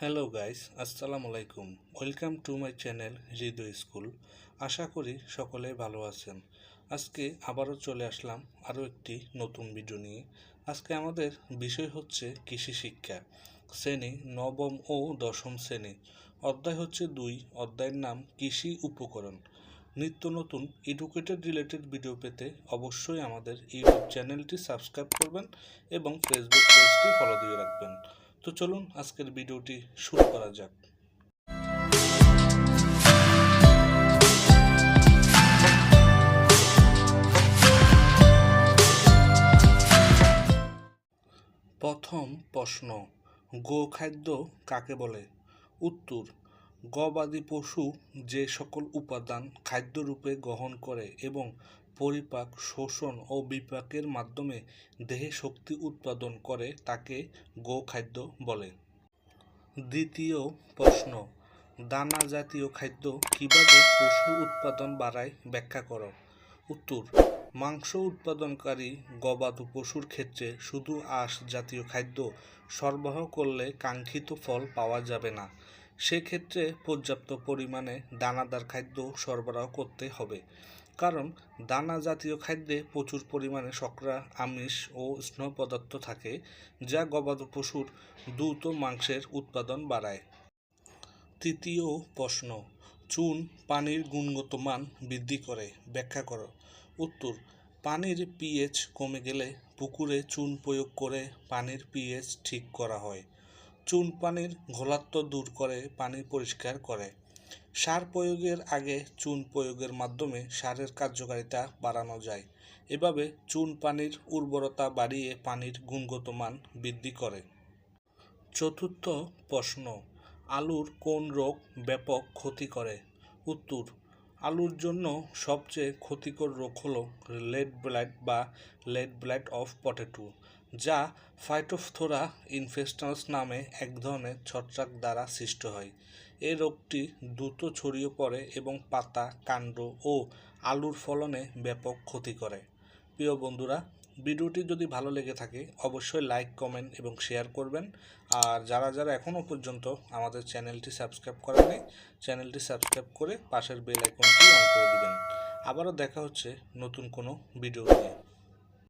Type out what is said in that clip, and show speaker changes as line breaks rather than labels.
Hello guys, আসসালামু আলাইকুম। Welcome to my channel Hridoy school. আশা করি সকলে ভালো আছেন। আজকে আবারও চলে আসলাম আরও একটি নতুন ভিডিও নিয়ে। আজকে আমাদের বিষয় হচ্ছে কৃষি শিক্ষা, শ্রেণি নবম ও দশম শ্রেণি। অধ্যায় হচ্ছে দুই, অধ্যায়ের নাম কৃষি উপকরণ। নিত্য নতুন এডুকেটেড রিলেটেড ভিডিও পেতে অবশ্যই আমাদের ইউটিউব চ্যানেলটি সাবস্ক্রাইব করবেন এবং ফেসবুক পেজটি ফলো দিয়ে রাখবেন। তো চলুন আজকের ভিডিওটি শুরু করা যাক। প্রথম প্রশ্ন, গোখাদ্য কাকে বলে? উত্তর, গবাদি পশু যে সকল উপাদান খাদ্যরূপে গ্রহণ করে এবং পরিপাক, শোষণ ও বিপাকের মাধ্যমে দেহে শক্তি উৎপাদন করে তাকে গোখাদ্য বলে। দ্বিতীয় প্রশ্ন, দানা জাতীয় খাদ্য কীভাবে পশু উৎপাদন বাড়ায় ব্যাখ্যা করো। উত্তর, মাংস উৎপাদনকারী গবাদি পশুর ক্ষেত্রে শুধু আঁশ জাতীয় খাদ্য সরবরাহ করলে কাঙ্ক্ষিত ফল পাওয়া যাবে না। সেক্ষেত্রে পর্যাপ্ত পরিমাণে দানাদার খাদ্য সরবরাহ করতে হবে। কারণ দানা জাতীয় খাদ্যে প্রচুর পরিমাণে শকরা আমিষ ও স্নেহ পদার্থ থাকে, যা গবাদি পশুর দ্রুত মাংসের উৎপাদন বাড়ায়। তৃতীয় প্রশ্ন, চুন পানির গুণগত মান বৃদ্ধি করে? ব্যাখ্যা করো। উত্তর, পানির পিএইচ কমে গেলে পুকুরে চুন প্রয়োগ করে পানির পিএইচ ঠিক করা হয়। চুন পানির ঘোলাত্ব দূর করে পানি পরিষ্কার করে। সার প্রয়োগের আগে চুন প্রয়োগের মাধ্যমে সারের কার্যকারিতা বাড়ানো যায়। এভাবে চুন পানির উর্বরতা বাড়িয়ে পানির গুণগত মান বৃদ্ধি করে। চতুর্থ প্রশ্ন, আলুর কোন রোগ ব্যাপক ক্ষতি করে? উত্তর আলুর জন্য সবচেয়ে ক্ষতিকর রোগ হলো লেড ব্লাইট বা লেড ব্লাইট অফ পটেটো, যা ফাইটোফথোরা ইনফেস্টাস নামে এক ধরনের ছত্রাক দ্বারা সৃষ্ট হয়। এই রোগটি দ্রুত ছড়িয়ে পড়ে এবং পাতা, কাণ্ড ও আলুর ফলনে ব্যাপক ক্ষতি করে। প্রিয় বন্ধুরা ভিডিওটি যদি ভালো লেগে থাকে, অবশ্যই লাইক কমেন্ট এবং শেয়ার করবেন। আর যারা যারা এখনও পর্যন্ত আমাদের চ্যানেলটি সাবস্ক্রাইব করেনি চ্যানেলটি সাবস্ক্রাইব করে পাশের বেল আইকনটি অন করে দেবেন। আবারও দেখা হচ্ছে নতুন কোনো ভিডিও নিয়ে।